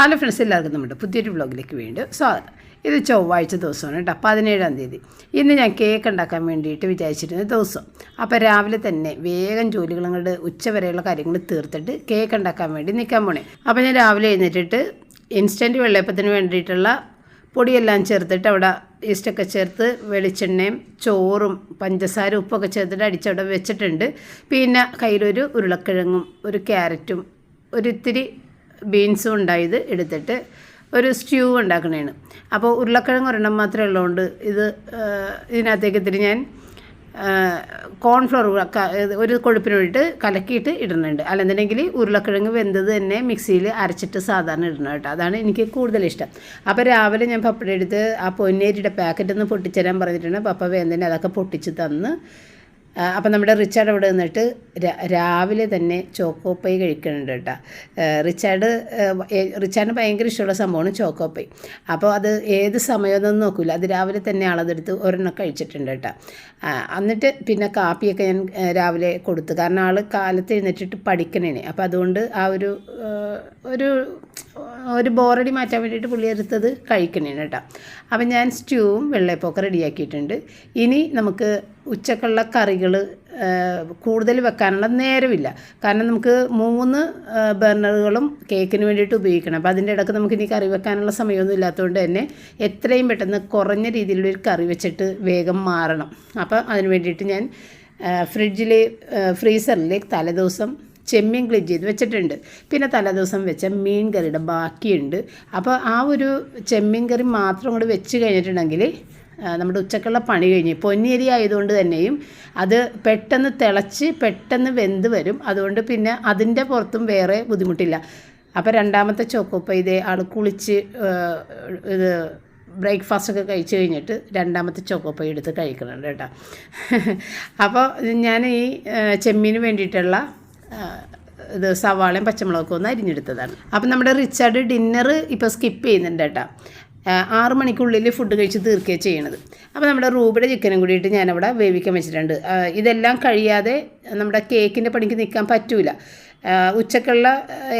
Hello friends എല്ലാവർക്കും നമ്മുടെ പുതിയൊരു വ്ളോഗിലേക്ക് വീണ്ടും സ്വാഗതം. ഇത് ചൊവ്വാഴ്ച ദിവസമാണ് കേട്ടോ പതിനേഴാം തീയതി. ഇന്ന് ഞാൻ കേക്ക് ഉണ്ടാക്കാൻ വേണ്ടിയിട്ട് വിചാരിച്ചിരുന്ന ദിവസം. അപ്പോൾ രാവിലെ തന്നെ വേഗം ജോലികളും ഉച്ചവരെയുള്ള ഉച്ച വരെയുള്ള കാര്യങ്ങൾ തീർത്തിട്ട് കേക്ക് ഉണ്ടാക്കാൻ വേണ്ടി നിൽക്കാൻ പോണേ. അപ്പോൾ ഞാൻ രാവിലെ എഴുന്നേറ്റിട്ട് ഇൻസ്റ്റന്റ് വെള്ളയപ്പത്തിന് വേണ്ടിയിട്ടുള്ള പൊടിയെല്ലാം ചേർത്തിട്ട് അവിടെ ഈസ്റ്റൊക്കെ ചേർത്ത് വെളിച്ചെണ്ണയും ചോറും പഞ്ചസാര ഉപ്പൊക്കെ ചേർത്തിട്ട് അടിച്ചവിടെ വെച്ചിട്ടുണ്ട്. പിന്നെ കയ്യിലൊരു ഉരുളക്കിഴങ്ങും ഒരു ക്യാരറ്റും ഒരിത്തിരി ബീൻസും ഉണ്ടായത് എടുത്തിട്ട് ഒരു സ്റ്റ്യൂ ഉണ്ടാക്കണേണ്. അപ്പോൾ ഉരുളക്കിഴങ്ങ് ഒരെണ്ണം മാത്രമേ ഉള്ളതുകൊണ്ട് ഇത് ഇതിനകത്തേക്ക് ഇത്തിരി ഞാൻ കോൺഫ്ലവർ ഒരു കൊഴുപ്പിന് വേണ്ടിയിട്ട് കലക്കിയിട്ട് ഇടുന്നുണ്ട്. അല്ലെന്നുണ്ടെങ്കിൽ ഉരുളക്കിഴങ്ങ് വെന്തത് തന്നെ മിക്സിയിൽ അരച്ചിട്ട് സാധാരണ ഇടണം കേട്ടോ. അതാണ് എനിക്ക് കൂടുതൽ ഇഷ്ടം. അപ്പോൾ രാവിലെ ഞാൻ പപ്പടം എടുത്ത് ആ പൊന്നേരിയുടെ പാക്കറ്റ് ഒന്ന് പൊട്ടിച്ചരാൻ പറഞ്ഞിട്ടുണ്ട്. പപ്പ വേന്തന്നെ അതൊക്കെ പൊട്ടിച്ച് തന്ന് അപ്പം നമ്മുടെ റിച്ചാർഡ് അവിടെ നിന്നിട്ട് രാവിലെ തന്നെ ചോക്കോപ്പൈ കഴിക്കുന്നുണ്ട് കേട്ടോ. റിച്ചാർഡ് റിച്ചാർഡിന് ഭയങ്കര ഇഷ്ടമുള്ള സംഭവമാണ് ചോക്കോപ്പൈ അപ്പോൾ അത് ഏത് സമയമൊന്നും നോക്കില്ല അത് രാവിലെ തന്നെ ആളതെടുത്ത് ഒരെണ്ണം കഴിച്ചിട്ടുണ്ട് കേട്ടോ. എന്നിട്ട് പിന്നെ കാപ്പിയൊക്കെ ഞാൻ രാവിലെ കൊടുത്തു. കാരണം ആൾ കാലത്ത് എഴുന്നേറ്റിട്ട് പഠിക്കണേനെ. അപ്പോൾ അതുകൊണ്ട് ആ ഒരു ഒരു ഒരു ബോറടി മാറ്റാൻ വേണ്ടിയിട്ട് പുള്ളി എടുത്തത് കഴിക്കണേന് കേട്ടോ. അപ്പം ഞാൻ സ്റ്റൂവും വെള്ളയപ്പൊക്കെ റെഡിയാക്കിയിട്ടുണ്ട്. ഇനി നമുക്ക് ഉച്ചക്കുള്ള കറികൾ കൂടുതൽ വെക്കാനുള്ള നേരമില്ല. കാരണം നമുക്ക് മൂന്ന് ബർണറുകളും കേക്കിന് വേണ്ടിയിട്ട് ഉപയോഗിക്കണം. അപ്പോൾ അതിന്റെ ഇടയ്ക്ക് നമുക്ക് ഇനി കറി വെക്കാനുള്ള സമയമൊന്നും ഇല്ലാത്തതുകൊണ്ട് തന്നെ എത്രയും പെട്ടെന്ന് കുറഞ്ഞ രീതിയിലുള്ള ഒരു കറി വെച്ചിട്ട് വേഗം മാറണം. അപ്പോൾ അതിന് വേണ്ടിയിട്ട് ഞാൻ ഫ്രിഡ്ജിൽ ഫ്രീസറിൽ തലേദിവസം ചെമ്മീൻ ക്ലീൻ ചെയ്ത് വെച്ചിട്ടുണ്ട്. പിന്നെ തലേദിവസം വെച്ച മീൻ കറിയുടെ ബാക്കിയുണ്ട്. അപ്പോൾ ആ ഒരു ചെമ്മീൻ കറി മാത്രം കൂടി വെച്ച് കഴിഞ്ഞിട്ടുണ്ടെങ്കിൽ നമ്മുടെ ഉച്ചക്കുള്ള പണി കഴിഞ്ഞ്. പൊന്നിയരി ആയതുകൊണ്ട് തന്നെയും അത് പെട്ടെന്ന് തിളച്ച് പെട്ടെന്ന് വെന്ത് വരും. അതുകൊണ്ട് പിന്നെ അതിന്റെ പുറത്തും വേറെ ബുദ്ധിമുട്ടില്ല. അപ്പോൾ രണ്ടാമത്തെ ചോക്കോപ്പ ഇതേ ആൾ കുളിച്ച് ഇത് ബ്രേക്ക്ഫാസ്റ്റ് ഒക്കെ കഴിച്ച് കഴിഞ്ഞിട്ട് രണ്ടാമത്തെ ചോക്കോപ്പ എടുത്ത് കഴിക്കുന്നുണ്ട് കേട്ടോ. അപ്പോൾ ഞാൻ ഈ ചെമ്മീന് വേണ്ടിയിട്ടുള്ള ഇത് സവാളയും പച്ചമുളകൊക്കെ ഒന്ന് അരിഞ്ഞെടുത്തതാണ്. അപ്പം നമ്മുടെ റിച്ചാർഡ് ഡിന്നർ ഇപ്പോൾ സ്കിപ്പ് ചെയ്യുന്നുണ്ട് കേട്ടോ. ആറ് മണിക്കുള്ളിൽ ഫുഡ് കഴിച്ച് തീർക്കുകയാണ് ചെയ്യണത്. അപ്പോൾ നമ്മുടെ റൂബിയുടെ ചിക്കനും കൂടിയിട്ട് ഞാനവിടെ വേവിക്കാൻ വെച്ചിട്ടുണ്ട്. ഇതെല്ലാം കഴിയാതെ നമ്മുടെ കേക്കിന്റെ പണിക്ക് നിൽക്കാൻ പറ്റൂല. ഉച്ചക്കുള്ള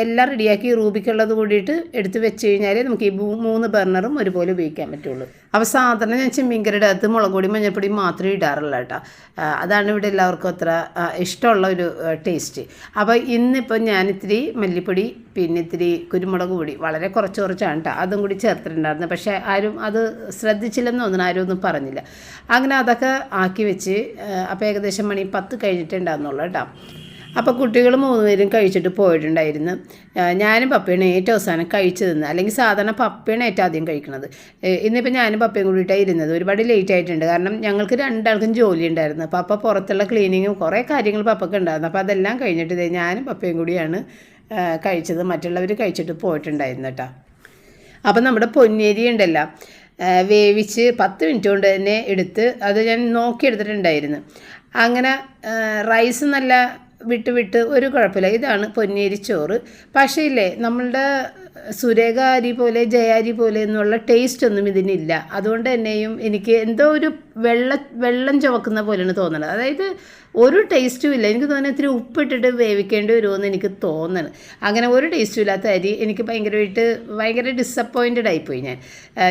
എല്ലാം റെഡിയാക്കി റൂബിക്കുള്ളത് കൂടിയിട്ട് എടുത്ത് വെച്ച് കഴിഞ്ഞാൽ നമുക്ക് ഈ മൂന്ന് ബർണറും ഒരുപോലെ ഉപയോഗിക്കാൻ പറ്റുള്ളൂ. അപ്പോൾ സാധാരണ ഞാൻ ചെമ്മീൻകറിയുടെ അകത്ത് മുളക് പൊടി മഞ്ഞൾപ്പൊടി മാത്രമേ ഇടാറുള്ളൂ കേട്ടോ. അതാണ് ഇവിടെ എല്ലാവർക്കും അത്ര ഇഷ്ടമുള്ള ഒരു ടേസ്റ്റ്. അപ്പോൾ ഇന്നിപ്പോൾ ഞാനിത്തിരി മല്ലിപ്പൊടി പിന്നെ ഇത്തിരി കുരുമുളക് പൊടി വളരെ കുറച്ച് കുറച്ചാണ് കേട്ടോ. അതും കൂടി ചേർത്തിട്ടുണ്ടായിരുന്നു. പക്ഷേ ആരും അത് ശ്രദ്ധിച്ചില്ലെന്ന് തോന്നുന്നു ആരും ഒന്നും പറഞ്ഞില്ല. അങ്ങനെ അതൊക്കെ ആക്കി വെച്ച് അപ്പോൾ ഏകദേശം മണി പത്ത് കഴിഞ്ഞിട്ടുണ്ടായിരുന്നുള്ളൂ കേട്ടോ. അപ്പോൾ കുട്ടികൾ മൂന്നുപേരും കഴിച്ചിട്ട് പോയിട്ടുണ്ടായിരുന്നു. ഞാനും പപ്പയാണ് ഏറ്റവും അവസാനം കഴിച്ചു തിന്നത് അല്ലെങ്കിൽ സാധാരണ പപ്പയാണ് ഏറ്റവും ആദ്യം കഴിക്കുന്നത് ഇന്നിപ്പോൾ ഞാനും പപ്പയും കൂടിയിട്ടാണ് ഇരുന്നത്. ഒരുപാട് ലേറ്റ് ആയിട്ടുണ്ട്. കാരണം ഞങ്ങൾക്ക് രണ്ടാൾക്കും ജോലി ഉണ്ടായിരുന്നു. പപ്പ പുറത്തുള്ള ക്ലീനിങ്ങും കുറേ കാര്യങ്ങൾ പപ്പയ്ക്ക് ഉണ്ടായിരുന്നു. അപ്പോൾ അതെല്ലാം കഴിഞ്ഞിട്ട് ഞാനും പപ്പയും കൂടിയാണ് കഴിച്ചത്. മറ്റുള്ളവർ കഴിച്ചിട്ട് പോയിട്ടുണ്ടായിരുന്നു കേട്ടോ. അപ്പം നമ്മുടെ പൊന്നേരി ഉണ്ടല്ലോ. വേവിച്ച് പത്ത് മിനിറ്റ് കൊണ്ട് തന്നെ എടുത്ത് അത് ഞാൻ നോക്കിയെടുത്തിട്ടുണ്ടായിരുന്നു. അങ്ങനെ റൈസ് നല്ല വിട്ട് വിട്ട് ഒരു കുഴപ്പമില്ല. ഇതാണ് പൊന്നിയരിച്ചോറ് പക്ഷേ ഇല്ലേ നമ്മളുടെ സുരേഖ അരി പോലെ ജയാരി പോലെ എന്നുള്ള ടേസ്റ്റ് ഒന്നും ഇതിനില്ല. അതുകൊണ്ട് തന്നെയും എനിക്ക് എന്തോ ഒരു വെള്ള വെള്ളം ചുവക്കുന്ന പോലെയാണ് തോന്നുന്നത് അതായത് ഒരു ടേസ്റ്റും ഇല്ല. എനിക്ക് തോന്നുന്നത് ഇത്തിരി ഉപ്പിട്ടിട്ട് വേവിക്കേണ്ടി വരുമെന്ന് എനിക്ക് തോന്നുന്നത് അങ്ങനെ ഒരു ടേസ്റ്റും ഇല്ലാത്ത അരി എനിക്ക് ഭയങ്കരമായിട്ട് ഭയങ്കര ഡിസപ്പോയിന്റഡ് ആയിപ്പോയി ഞാൻ.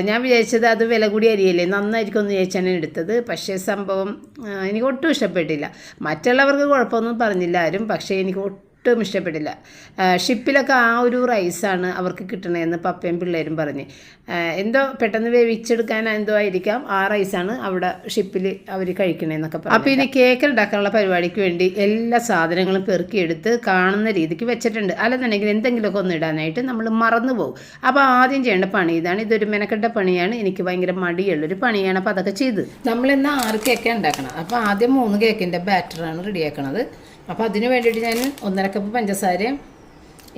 ഞാൻ വിചാരിച്ചത് അത് വില കൂടിയ അരിയല്ലേ. നന്നായിരിക്കും എന്ന് വിചാരിച്ചാണ് എടുത്തത്. പക്ഷേ സംഭവം എനിക്ക് ഒട്ടും ഇഷ്ടപ്പെട്ടില്ല. മറ്റുള്ളവർക്ക് കുഴപ്പമൊന്നും പറഞ്ഞില്ല ആരും. പക്ഷേ എനിക്ക് ഒട്ടും ഇഷ്ടപ്പെട്ടില്ല ആ, ഷിപ്പിലൊക്കെ ആ ഒരു റൈസാണ് അവർക്ക് കിട്ടണതെന്ന് പപ്പയും പിള്ളേരും പറഞ്ഞ്. എന്തോ പെട്ടെന്ന് വേവിച്ചെടുക്കാൻ എന്തോ ആയിരിക്കാം ആ റൈസാണ് അവിടെ ഷിപ്പിൽ അവർ കഴിക്കണേന്നൊക്കെ പറഞ്ഞു അപ്പോൾ ഇനി കേക്ക് ഉണ്ടാക്കാനുള്ള പരിപാടിക്ക് വേണ്ടി എല്ലാ സാധനങ്ങളും പെറുക്കിയെടുത്ത് കാണുന്ന രീതിക്ക് വെച്ചിട്ടുണ്ട്. അല്ലെന്നുണ്ടെങ്കിൽ എന്തെങ്കിലുമൊക്കെ ഒന്ന് ഇടാനായിട്ട് നമ്മൾ മറന്നു പോകും. അപ്പോൾ ആദ്യം ചെയ്യേണ്ട പണി ഇതാണ്. ഇതൊരു മെനക്കെട്ട പണിയാണ്. എനിക്ക് ഭയങ്കര മടിയുള്ളൊരു പണിയാണ്. അപ്പോൾ അതൊക്കെ ചെയ്ത്. നമ്മളിന്ന് ആറ് കേക്കാണ് ഉണ്ടാക്കണം. അപ്പോൾ ആദ്യം മൂന്ന് കേക്കിന്റെ ബാറ്ററാണ് റെഡിയാക്കണത്. അപ്പോൾ അതിന് വേണ്ടിയിട്ട് ഞാൻ ഒന്നര കപ്പ് പഞ്ചസാരയും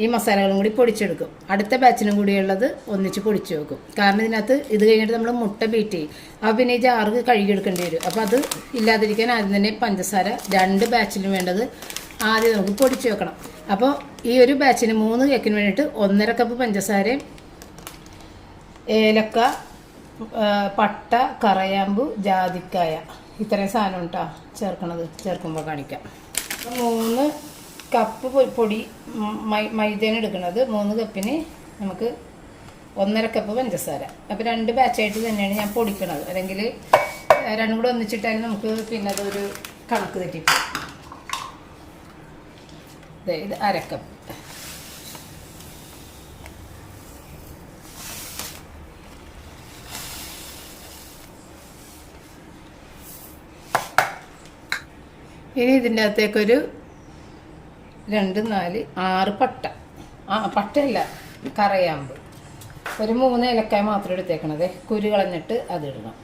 ഈ മസാലകളും കൂടി പൊടിച്ചെടുക്കും. അടുത്ത ബാച്ചിനും കൂടിയുള്ളത് ഒന്നിച്ച് പൊടിച്ച് വെക്കും. കാരണം ഇതിനകത്ത് ഇത് കഴിഞ്ഞിട്ട് നമ്മൾ മുട്ട ബീറ്റ് ചെയ്യും. അപ്പോൾ പിന്നെ ഈ ജാറ് കഴുകിയെടുക്കേണ്ടി വരും. അപ്പോൾ അത് ഇല്ലാതിരിക്കാൻ ആദ്യം തന്നെ പഞ്ചസാര രണ്ട് ബാച്ചിനും വേണ്ടത് ആദ്യം നമുക്ക് പൊടിച്ച് വെക്കണം. അപ്പോൾ ഈ ഒരു ബാച്ചിന് മൂന്ന് കേക്കിന് വേണ്ടിയിട്ട് ഒന്നര കപ്പ് പഞ്ചസാരയും ഏലക്ക പട്ട കറയാമ്പു ജാതിക്കായ. ഇത്രയും സാധനം കേട്ടോ ചേർക്കണത്. ചേർക്കുമ്പോൾ കാണിക്കാം. മൂന്ന് കപ്പ് പൊടി മൈദേനം എടുക്കുന്നത്. മൂന്ന് കപ്പിന് നമുക്ക് ഒന്നര കപ്പ് പഞ്ചസാര. അപ്പോൾ രണ്ട് ബാച്ചായിട്ട് തന്നെയാണ് ഞാൻ പൊടിക്കണത്. അല്ലെങ്കിൽ രണ്ടും കൂടെ ഒന്നിച്ചിട്ടാലും നമുക്ക് പിന്നെ അതൊരു കണക്ക് തെറ്റിപ്പോകും ഇത് അരക്കപ്പ് ഇനി ഇതിന്റെ അകത്തേക്കൊരു രണ്ട് നാല് ആറ് പട്ട. ആ പട്ടയല്ല കറയാമ്പ്. ഒരു മൂന്ന് ഇലക്കായ മാത്രം എടുത്തേക്കണത്. കുരു കളഞ്ഞിട്ട് അതിടണം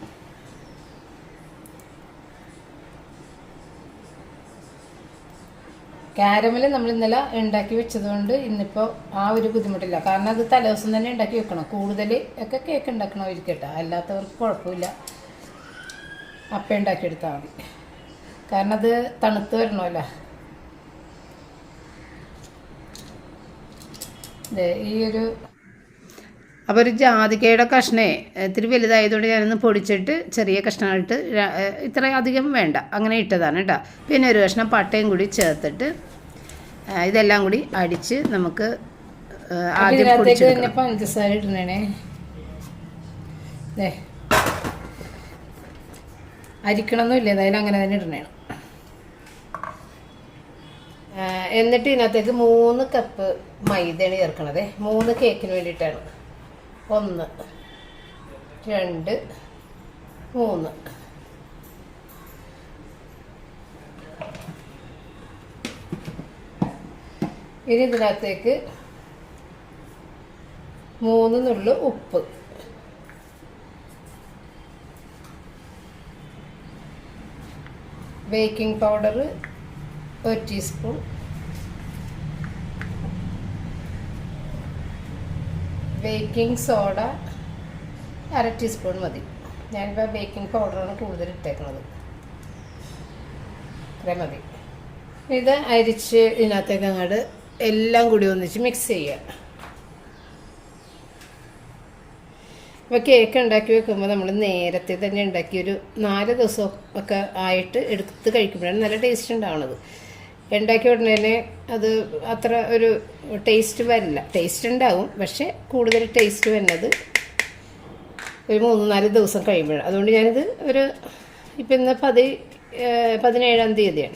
കാരമൽ നമ്മൾ ഇന്നലെ ഉണ്ടാക്കി വെച്ചതുകൊണ്ട് ഇന്നിപ്പോൾ ആ ഒരു ബുദ്ധിമുട്ടില്ല. കാരണം അത് തലേദിവസം തന്നെ ഉണ്ടാക്കി വെക്കണം. കൂടുതൽ ഒക്കെ കേക്ക് ഉണ്ടാക്കണമായിരിക്കട്ടെ അല്ലാത്തവർക്ക് കുഴപ്പമില്ല. അപ്പം ഉണ്ടാക്കിയെടുത്താൽ മതി. കാരണം അത് തണുത്ത് വരണമല്ലോ. ഈ ഒരു അപ്പോൾ ഒരു ജാതിക്കയുടെ കഷ്ണേ ഇത്തിരി വലുതായതുകൊണ്ട് ഞാനൊന്ന് പൊടിച്ചിട്ട് ചെറിയ കഷ്ണമായിട്ട് ഇത്ര അധികം വേണ്ട. അങ്ങനെ ഇട്ടതാണ് കേട്ടോ പിന്നെ ഒരു കഷ്ണം പട്ടയും കൂടി ചേർത്തിട്ട് ഇതെല്ലാം കൂടി അടിച്ച് നമുക്ക് ആദ്യം പഞ്ചസാര ഇടണേ അരിക്കണമെന്നില്ല ഏതായാലും അങ്ങനെ തന്നെ ഇടണേ എന്നിട്ട് ഇതിനകത്തേക്ക് മൂന്ന് കപ്പ് മൈദയാണ് ചേർക്കണത്. മൂന്ന് കേക്കിന് വേണ്ടിയിട്ടാണ്. ഒന്ന് രണ്ട് മൂന്ന്. ഇനി ഇതിനകത്തേക്ക് മൂന്ന് നുള്ളു ഉപ്പ്. ബേക്കിംഗ് പൗഡർ ഒരു ടീസ്പൂൺ ബേക്കിംഗ് സോഡ അര ടീസ്പൂൺ മതി. ഞാനിപ്പോൾ ബേക്കിംഗ് പൗഡറാണ് കൂടുതൽ ഇട്ടേക്കുന്നത്. അത്ര മതി. ഇത് അരിച്ച് ഇതിനകത്തേക്ക് അങ്ങോട്ട് എല്ലാം കൂടി ഒന്നിച്ച് മിക്സ് ചെയ്യുക അപ്പോൾ കേക്ക് ഉണ്ടാക്കി വെക്കുമ്പോൾ നമ്മൾ നേരത്തെ തന്നെ ഉണ്ടാക്കി ഒരു നാല് ദിവസം ഒക്കെ ആയിട്ട് എടുത്ത് കഴിക്കുമ്പോഴാണ് നല്ല ടേസ്റ്റ് ഉണ്ടാവുന്നത് ഉണ്ടാക്കി ഉടനെ അത് അത്ര ഒരു ടേസ്റ്റ് വരില്ല. ടേസ്റ്റ് ഉണ്ടാവും പക്ഷേ കൂടുതൽ ടേസ്റ്റ് വരുന്നത് ഒരു മൂന്ന് നാല് ദിവസം കഴിയുമ്പോഴാണ് അതുകൊണ്ട് ഞാനിത് ഒരു ഇപ്പം ഇന്ന് പതി പതിനേഴാം തീയതിയാണ്.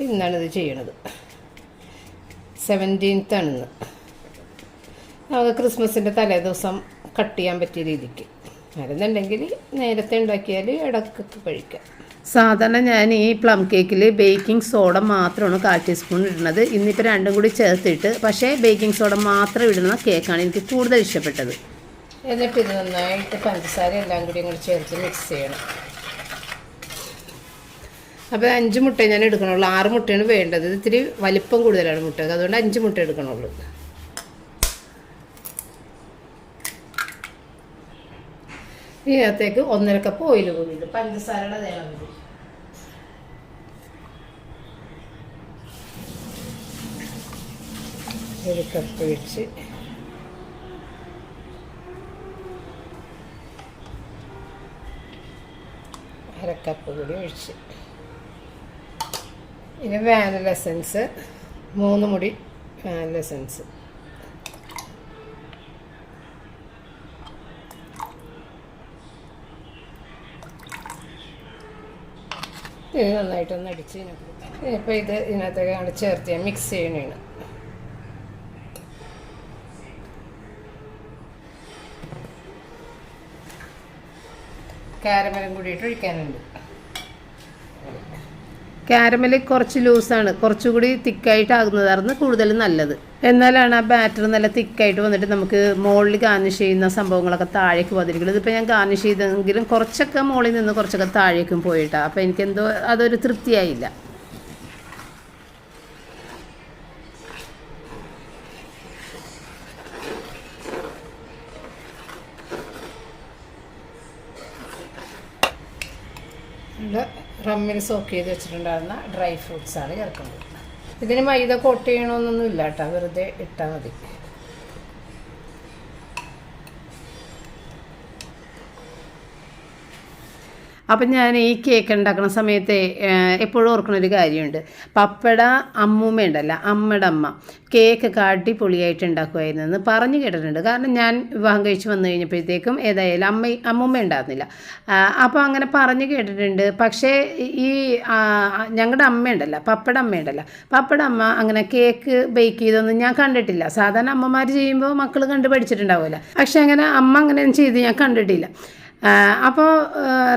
ഇന്നാണിത് ചെയ്യണത്. സെവന്റീൻത്താണ് ഇന്ന് നമുക്ക് ക്രിസ്മസിന്റെ തലേ ദിവസം കട്ട് ചെയ്യാൻ പറ്റിയ രീതിക്ക്. അല്ലെന്നുണ്ടെങ്കിൽ നേരത്തെ ഉണ്ടാക്കിയാൽ ഇടക്കൊക്കെ കഴിക്കാം. സാധാരണ ഞാൻ ഈ പ്ലം കേക്കിൽ ബേക്കിംഗ് സോഡ മാത്രമാണ് കാൽ ടീസ്പൂൺ ഇടുന്നത്. ഇന്നിപ്പോൾ രണ്ടും കൂടി ചേർത്തിട്ട് പക്ഷേ ബേക്കിംഗ് സോഡ മാത്രം ഇടുന്ന കേക്കാണ് എനിക്ക് കൂടുതൽ ഇഷ്ടപ്പെട്ടത്. എന്നിട്ട് ഇത് നന്നായിട്ട് പഞ്ചസാര എല്ലാം കൂടി ഇങ്ങോട്ട് ചേർത്ത് മിക്സ് ചെയ്യണം. അപ്പോൾ അഞ്ച് മുട്ട ഞാൻ എടുക്കണുള്ളൂ. ആറ് മുട്ടയാണ് വേണ്ടത്. ഇത് ഇത്തിരി വലിപ്പം കൂടുതലാണ് മുട്ട അതുകൊണ്ട് അഞ്ച് മുട്ട എടുക്കണുള്ളൂ. ഇതിനകത്തേക്ക് ഒന്നര കപ്പ് ഓയിൽ കൂടി ഇടും പഞ്ചസാരയുടെ തേളം കൂടി ഒരു കപ്പ് വെച്ച്. അരക്കപ്പ് കപ്പ് കൂടി ഒഴിച്ച്. ഇനി വാനില എസൻസ് മൂന്ന് മുടി വാനില എസൻസ് ഇത് നന്നായിട്ടൊന്ന് അടിച്ച് ഇപ്പോൾ ഇത് ഇതിനകത്തേക്കാണ് ചേർത്ത് ഞാൻ മിക്സ് ചെയ്യണേണ് കാരമലും കൂടിയിട്ട് ഒഴിക്കാനുണ്ട്. കാരമൽ കുറച്ച് ലൂസാണ്. കുറച്ചുകൂടി തിക്കായിട്ടാകുന്നതായിരുന്നു കൂടുതൽ നല്ലത്. എന്നാലാണ് ആ ബാറ്റർ നല്ല തിക്കായിട്ട് വന്നിട്ട് നമുക്ക് മുകളിൽ ഗാർണിഷ് ചെയ്യുന്ന സംഭവങ്ങളൊക്കെ താഴേക്ക് വന്നിരിക്കുന്നത്. ഇതിപ്പോൾ ഞാൻ ഗാർണിഷ് ചെയ്തെങ്കിലും കുറച്ചൊക്കെ മുകളിൽ നിന്ന് കുറച്ചൊക്കെ താഴേക്കും പോയിട്ടാണ് അപ്പോൾ എനിക്കെന്തോ അതൊരു തൃപ്തിയായില്ല ഇത് റമ്മിൽ സോക്ക് ചെയ്ത് വെച്ചിട്ടുണ്ടായിരുന്ന ഡ്രൈ ഫ്രൂട്ട്സാണ് ചേർക്കുന്നത്. ഇതിന് മൈദ കോട്ട് ചെയ്യണമെന്നൊന്നും ഇല്ല കേട്ടോ. വെറുതെ ഇട്ടാൽ മതി. അപ്പം ഞാൻ ഈ കേക്ക് ഉണ്ടാക്കുന്ന സമയത്ത് എപ്പോഴും ഓർക്കുന്ന ഒരു കാര്യമുണ്ട്. പപ്പട അമ്മൂമ്മ ഉണ്ടല്ല അമ്മയുടെ അമ്മ. കേക്ക് കാട്ടി പൊളിയായിട്ട് ഉണ്ടാക്കുമായിരുന്നു എന്ന് പറഞ്ഞു കേട്ടിട്ടുണ്ട്. കാരണം ഞാൻ വിവാഹം കഴിച്ച് വന്നു കഴിഞ്ഞപ്പോഴത്തേക്കും ഏതായാലും അമ്മ അമ്മൂമ്മ ഉണ്ടായിരുന്നില്ല അപ്പോൾ അങ്ങനെ പറഞ്ഞു കേട്ടിട്ടുണ്ട്. പക്ഷേ ഈ ഞങ്ങളുടെ അമ്മയുണ്ടല്ല പപ്പട അമ്മയുണ്ടല്ല പപ്പട അമ്മ അങ്ങനെ കേക്ക് ബേക്ക് ചെയ്തൊന്നും ഞാൻ കണ്ടിട്ടില്ല. സാധാരണ അമ്മമാർ ചെയ്യുമ്പോൾ മക്കൾ കണ്ട് പഠിച്ചിട്ടുണ്ടാവില്ല പക്ഷേ അങ്ങനെ അമ്മ അങ്ങനെ ചെയ്ത് ഞാൻ കണ്ടിട്ടില്ല. അപ്പോൾ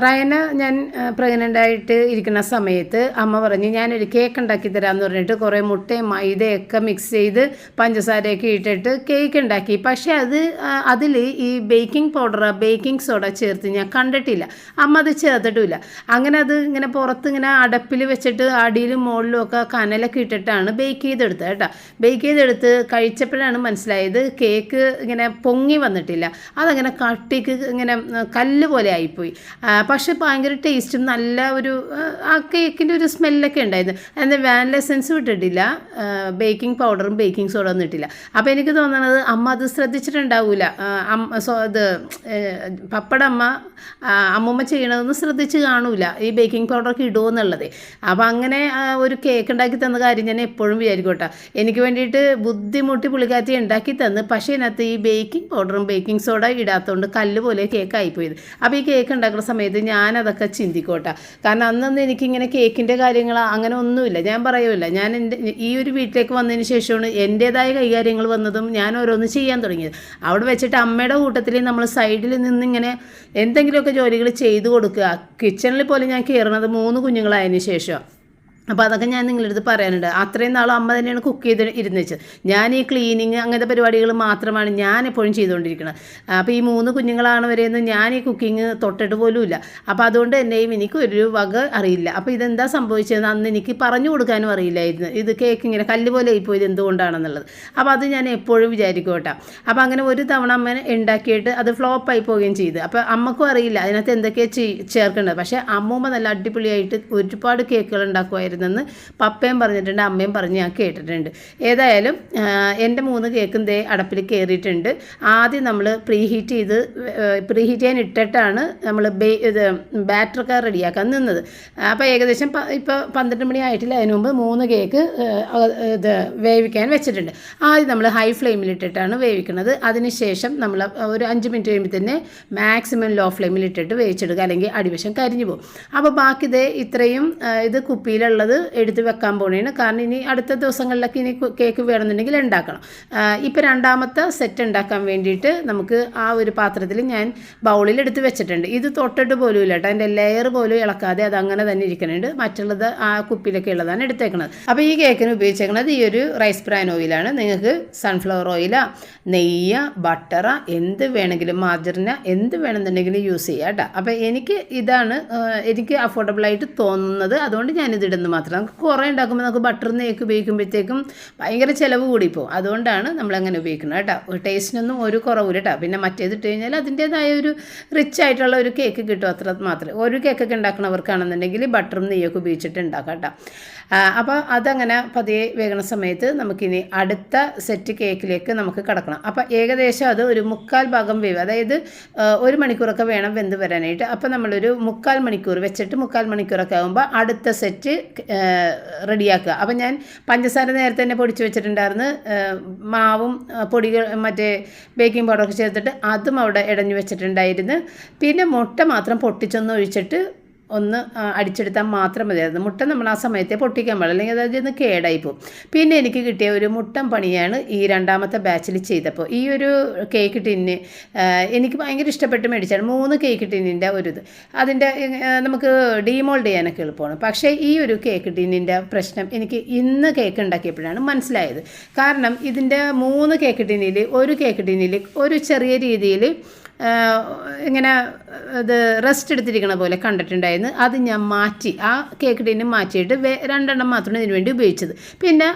റയന ഞാൻ പ്രഗ്നന്റ് ആയിട്ട് ഇരിക്കുന്ന സമയത്ത് അമ്മ പറഞ്ഞ് ഞാനൊരു കേക്ക് ഉണ്ടാക്കി തരാമെന്ന് പറഞ്ഞിട്ട് കുറേ മുട്ടയും മൈദയൊക്കെ മിക്സ് ചെയ്ത് പഞ്ചസാരയൊക്കെ ഇട്ടിട്ട് കേക്ക് ഉണ്ടാക്കി. പക്ഷേ അത് അതിൽ ഈ ബേക്കിംഗ് പൗഡർ ബേക്കിംഗ് സോഡ ചേർത്ത് ഞാൻ കണ്ടിട്ടില്ല. അമ്മ അത് ചേർത്തിട്ടില്ല അങ്ങനെ അത് ഇങ്ങനെ പുറത്ത് ഇങ്ങനെ അടപ്പിൽ വെച്ചിട്ട് അടിയിലും മുകളിലും ഒക്കെ കനലൊക്കെ ഇട്ടിട്ടാണ് ബേക്ക് ചെയ്തെടുത്തത് കേട്ടോ. ബേക്ക് ചെയ്തെടുത്ത് കഴിച്ചപ്പോഴാണ് മനസ്സിലായത് കേക്ക് ഇങ്ങനെ പൊങ്ങി വന്നിട്ടില്ല. അതങ്ങനെ കട്ടിക്ക് ഇങ്ങനെ കല്ല് കല്ല് പോലെ ആയിപ്പോയി പക്ഷേ ഭയങ്കര ടേസ്റ്റും നല്ല ഒരു ആ കേക്കിന്റെ ഒരു സ്മെല്ലൊക്കെ ഉണ്ടായിരുന്നു. അതിന്റെ വാനില എസൻസ് വിട്ടിട്ടില്ല. ബേക്കിംഗ് പൗഡറും ബേക്കിംഗ് സോഡ ഒന്നും ഇട്ടില്ല. അപ്പോൾ എനിക്ക് തോന്നുന്നത് അമ്മ അത് ശ്രദ്ധിച്ചിട്ടുണ്ടാവില്ല അമ്മ സോ ഇത് പപ്പടമ്മ അമ്മമ്മ ചെയ്യണതൊന്നും ശ്രദ്ധിച്ച് കാണൂല. ഈ ബേക്കിംഗ് പൗഡറൊക്കെ ഇടുമോ എന്നുള്ളത്. അപ്പോൾ അങ്ങനെ ഒരു കേക്ക് ഉണ്ടാക്കി തന്ന കാര്യം ഞാൻ എപ്പോഴും വിചാരിക്കട്ടെ എനിക്ക് വേണ്ടിയിട്ട് ബുദ്ധിമുട്ടി പുളികാറ്റി ഉണ്ടാക്കി തന്ന്. പക്ഷേ ഇതിനകത്ത് ഈ ബേക്കിംഗ് പൗഡറും ബേക്കിംഗ് സോഡ ഇടാത്തതുകൊണ്ട് കല്ല് പോലെ കേക്ക് ആയിപ്പോയത് അപ്പോൾ ഈ കേക്ക് ഉണ്ടാക്കുന്ന സമയത്ത് ഞാനതൊക്കെ ചിന്തിക്കോട്ടെ. കാരണം അന്നൊന്നും എനിക്കിങ്ങനെ കേക്കിന്റെ കാര്യങ്ങൾ അങ്ങനെ ഒന്നുമില്ല. ഞാൻ പറയുമില്ല ഞാൻ എന്റെ ഈ ഒരു വീട്ടിലേക്ക് വന്നതിന് ശേഷമാണ് എന്റേതായ കൈകാര്യങ്ങൾ വന്നതും ഞാൻ ഓരോന്ന് ചെയ്യാൻ തുടങ്ങിയത്. അവിടെ വെച്ചിട്ട് അമ്മയുടെ കൂട്ടത്തിൽ നമ്മൾ സൈഡിൽ നിന്നിങ്ങനെ എന്തെങ്കിലുമൊക്കെ ജോലികൾ ചെയ്തു കൊടുക്കുക. കിച്ചണിൽ പോലെ ഞാൻ കയറുന്നത് മൂന്ന് കുഞ്ഞുങ്ങളായതിനു ശേഷം അപ്പോൾ അതൊക്കെ ഞാൻ നിങ്ങളുടെ അടുത്ത് പറയാനുണ്ട്. അത്രയും നാളും അമ്മ തന്നെയാണ് കുക്ക് ചെയ്ത് ഇരുന്ന് വെച്ചത് ഞാൻ ഈ ക്ലീനിങ് അങ്ങനത്തെ പരിപാടികൾ മാത്രമാണ് ഞാൻ എപ്പോഴും ചെയ്തുകൊണ്ടിരിക്കുന്നത് അപ്പോൾ ഈ മൂന്ന് കുഞ്ഞുങ്ങളാണ് വരെയെന്ന് ഞാൻ ഈ കുക്കിങ് തൊട്ടിട്ട് പോലുമില്ല. അപ്പോൾ അതുകൊണ്ട് തന്നെയും എനിക്ക് ഒരു വക അറിയില്ല. അപ്പോൾ ഇതെന്താ സംഭവിച്ചതെന്ന് അന്ന് എനിക്ക് പറഞ്ഞു കൊടുക്കാനും അറിയില്ലായിരുന്നു. ഇത് കേക്ക് ഇങ്ങനെ കല്ല് പോലെ ആയിപ്പോയത് എന്തുകൊണ്ടാണെന്നുള്ളത്. അപ്പോൾ അത് ഞാൻ എപ്പോഴും വിചാരിക്കോട്ടെ അപ്പോൾ അങ്ങനെ ഒരു തവണ അമ്മ ഉണ്ടാക്കിയിട്ട് അത് ഫ്ലോപ്പായി പോവുകയും ചെയ്തു. അപ്പോൾ അമ്മക്കും അറിയില്ല. അതിനകത്ത് എന്തൊക്കെയാണ് ചേർക്കേണ്ടത്. പക്ഷേ അമ്മൂമ്മ നല്ല അടിപൊളിയായിട്ട് ഒരുപാട് കേക്കുകൾ ഉണ്ടാക്കുമായിരുന്നു. ഉണ്ടായിരുന്നെന്ന് പപ്പയും പറഞ്ഞിട്ടുണ്ട് അമ്മയും പറഞ്ഞ് ഞാൻ കേട്ടിട്ടുണ്ട്. ഏതായാലും എന്റെ മൂന്ന് കേക്കും ദേ അടപ്പിൽ കയറിയിട്ടുണ്ട്. ആദ്യം നമ്മൾ പ്രീ ഹീറ്റ് ചെയ്ത് പ്രീ ഹീറ്റ് ചെയ്യാൻ ഇട്ടിട്ടാണ് നമ്മൾ ബേ ഇത് ബാറ്ററൊക്കെ റെഡിയാക്കാൻ നിന്നത്. അപ്പോൾ ഏകദേശം ഇപ്പോൾ പന്ത്രണ്ട് മണി ആയിട്ടില്ല അതിന് മുമ്പ് മൂന്ന് കേക്ക് ഇത് വേവിക്കാൻ വെച്ചിട്ടുണ്ട്. ആദ്യം നമ്മൾ ഹൈ ഫ്ലെയിമിലിട്ടിട്ടാണ് വേവിക്കുന്നത്. അതിനുശേഷം നമ്മൾ ഒരു അഞ്ച് മിനിറ്റ് കഴിയുമ്പോൾ തന്നെ മാക്സിമം ലോ ഫ്ലെയിമിലിട്ടിട്ട് വേവിച്ചെടുക്കുക അല്ലെങ്കിൽ അടിവശം കരിഞ്ഞു പോകും. അപ്പോൾ ബാക്കി ഇത് ഇത്രയും ഇത് കുപ്പിയിലുള്ള ഉള്ളത് എടുത്ത് വെക്കാൻ പോണേണ് കാരണം ഇനി അടുത്ത ദിവസങ്ങളിലൊക്കെ ഇനി കേക്ക് വേണമെന്നുണ്ടെങ്കിൽ ഉണ്ടാക്കണം. ഇപ്പോൾ രണ്ടാമത്തെ സെറ്റ് ഉണ്ടാക്കാൻ വേണ്ടിയിട്ട് നമുക്ക് ആ ഒരു പാത്രത്തിൽ ഞാൻ ബൗളിൽ എടുത്ത് വെച്ചിട്ടുണ്ട്. ഇത് തൊട്ടിട്ട് പോലും ഇല്ല കേട്ടോ. അതിന്റെ ലെയർ പോലും ഇളക്കാതെ അത് അങ്ങനെ തന്നെ ഇരിക്കുന്നുണ്ട്. മറ്റുള്ളത് ആ കുപ്പിയിലൊക്കെ ഉള്ളതാണ് എടുത്തേക്കുന്നത് അപ്പോൾ ഈ കേക്കിന് ഉപയോഗിച്ചേക്കുന്നത് ഈ ഒരു റൈസ് ബ്രാൻ ഓയിലാണ് നിങ്ങൾക്ക് സൺഫ്ലവർ ഓയിലാ നെയ്യ ബട്ടറ എന്ത് വേണമെങ്കിലും മാർജറിന എന്ത് വേണമെന്നുണ്ടെങ്കിലും യൂസ് ചെയ്യാം കേട്ടോ. അപ്പോൾ എനിക്ക് ഇതാണ് എനിക്ക് അഫോർഡബിളായിട്ട് തോന്നുന്നത്. അതുകൊണ്ട് ഞാനിത് ഇടുന്നു മാത്രം. നമുക്ക് കുറേ ഉണ്ടാക്കുമ്പോൾ നമുക്ക് ബട്ടർ നെയ്ക്ക് ഉപയോഗിക്കുമ്പോഴത്തേക്കും ഭയങ്കര ചിലവ് കൂടിപ്പോവും. അതുകൊണ്ടാണ് നമ്മളങ്ങനെ ഉപയോഗിക്കുന്നത് കേട്ടോ. ടേസ്റ്റിനൊന്നും ഒരു കുറവില്ല കേട്ടോ. പിന്നെ മറ്റേത് ഇട്ട് കഴിഞ്ഞാൽ അതിന്റേതായ ഒരു റിച്ച് ആയിട്ടുള്ള ഒരു കേക്ക് കിട്ടും അത്ര മാത്രമേ. ഒരു കേക്കൊക്കെ ഉണ്ടാക്കണവർക്കാണെന്നുണ്ടെങ്കിൽ ബട്ടറും നെയ്യൊക്കെ ഉപയോഗിച്ചിട്ട് ഉണ്ടാക്കാം കേട്ടോ. അപ്പോൾ അതങ്ങനെ പതിയെ വേകണ സമയത്ത് നമുക്കിനി അടുത്ത സെറ്റ് കേക്കിലേക്ക് നമുക്ക് കടക്കണം. അപ്പോൾ ഏകദേശം അത് ഒരു മുക്കാൽ ഭാഗം വേവ് അതായത് ഒരു മണിക്കൂറൊക്കെ വേണം വെന്ത് വരാനായിട്ട്. അപ്പോൾ നമ്മളൊരു മുക്കാൽ മണിക്കൂർ വെച്ചിട്ട് മുക്കാൽ മണിക്കൂറൊക്കെ ആകുമ്പോൾ അടുത്ത സെറ്റ് റെഡിയാക്കുക. അപ്പോൾ ഞാൻ പഞ്ചസാര നേരത്തെ തന്നെ പൊടിച്ച് വെച്ചിട്ടുണ്ടായിരുന്നു. മാവും പൊടികൾ മറ്റേ ബേക്കിംഗ് പൗഡറൊക്കെ ചേർത്തിട്ട് അതും അവിടെ ഇടഞ്ഞു വെച്ചിട്ടുണ്ടായിരുന്നു. പിന്നെ മുട്ട മാത്രം പൊട്ടിച്ചൊന്ന് ഒഴിച്ചിട്ട് ഒന്ന് അടിച്ചെടുത്താൽ മാത്രം മതിയായിരുന്നു മുട്ട നമ്മൾ ആ സമയത്തെ പൊട്ടിക്കാൻ പാടില്ല. അല്ലെങ്കിൽ അതായത് ഒന്ന് പോകും. പിന്നെ എനിക്ക് കിട്ടിയ ഒരു മുട്ടൻ പണിയാണ് ഈ രണ്ടാമത്തെ ബാച്ചിൽ ചെയ്തപ്പോൾ. ഈ ഒരു കേക്ക് ടിന്ന് എനിക്ക് ഭയങ്കര ഇഷ്ടപ്പെട്ട് മേടിച്ചാണ്. മൂന്ന് കേക്ക് ടിന്നിന്റെ ഒരു ഇത്. അതിന്റെ നമുക്ക് ഡീമോൾഡ് ചെയ്യാനൊക്കെ എളുപ്പമാണ്. പക്ഷേ ഈ ഒരു കേക്ക് ടിന്നിന്റെ പ്രശ്നം എനിക്ക് ഇന്ന് കേക്ക് ഉണ്ടാക്കിയപ്പോഴാണ് മനസ്സിലായത്. കാരണം ഇതിന്റെ മൂന്ന് കേക്ക് ടിന്നിൽ ഒരു കേക്ക് ടിന്നിൽ ഒരു ചെറിയ രീതിയിൽ ഇങ്ങനെ ഇത് റെസ്റ്റ് എടുത്തിരിക്കണ പോലെ കണ്ടിട്ടുണ്ടായിരുന്നു. അത് ഞാൻ മാറ്റി. ആ കേക്ക് ടിന്നും മാറ്റിയിട്ട് രണ്ടെണ്ണം മാത്രമാണ് ഇതിന് വേണ്ടി ഉപയോഗിച്ചത്. പിന്നെ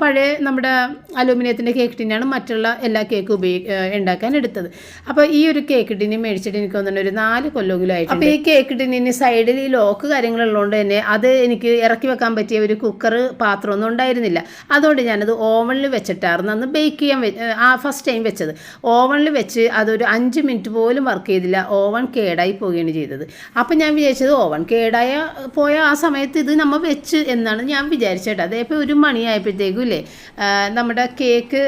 പഴയ നമ്മുടെ അലൂമിനിയത്തിന്റെ കേക്ക് ടിന്നാണ് മറ്റുള്ള എല്ലാ കേക്ക് ഉപയോഗി ഉണ്ടാക്കാൻ എടുത്തത്. അപ്പോൾ ഈ ഒരു കേക്ക് ടിന്ന് മേടിച്ചിട്ട് എനിക്ക് തോന്നുന്നു ഒരു നാല് കൊല്ലമെങ്കിലും ആയിട്ട് അപ്പോൾ ഈ കേക്ക് ടിന്നിന് സൈഡിൽ ഈ ലോക്ക് കാര്യങ്ങളുള്ളതുകൊണ്ട് തന്നെ അത് എനിക്ക് ഇറക്കി വെക്കാൻ പറ്റിയ ഒരു കുക്കർ പാത്രമൊന്നും ഉണ്ടായിരുന്നില്ല. അതുകൊണ്ട് ഞാനത് ഓവണിൽ വെച്ചിട്ടായിരുന്നു അന്ന് ബേക്ക് ചെയ്യാൻ ആ ഫസ്റ്റ് ടൈം വെച്ചത്. ഓവണിൽ വെച്ച് അതൊരു അഞ്ച് മിനിറ്റ് പോലും വർക്ക് ചെയ്തില്ല. ഓവൻ കേടായി പോവുകയാണ് ചെയ്തത്. അപ്പം ഞാൻ വിചാരിച്ചത് ഓവൻ കേടായ പോയ ആ സമയത്ത് ഇത് നമ്മൾ വെച്ച് എന്നാണ് ഞാൻ വിചാരിച്ചത്. അതേപോലെ ഒരു മണിയായപ്പോഴത്തേക്കും ഇല്ലേ നമ്മുടെ കേക്ക്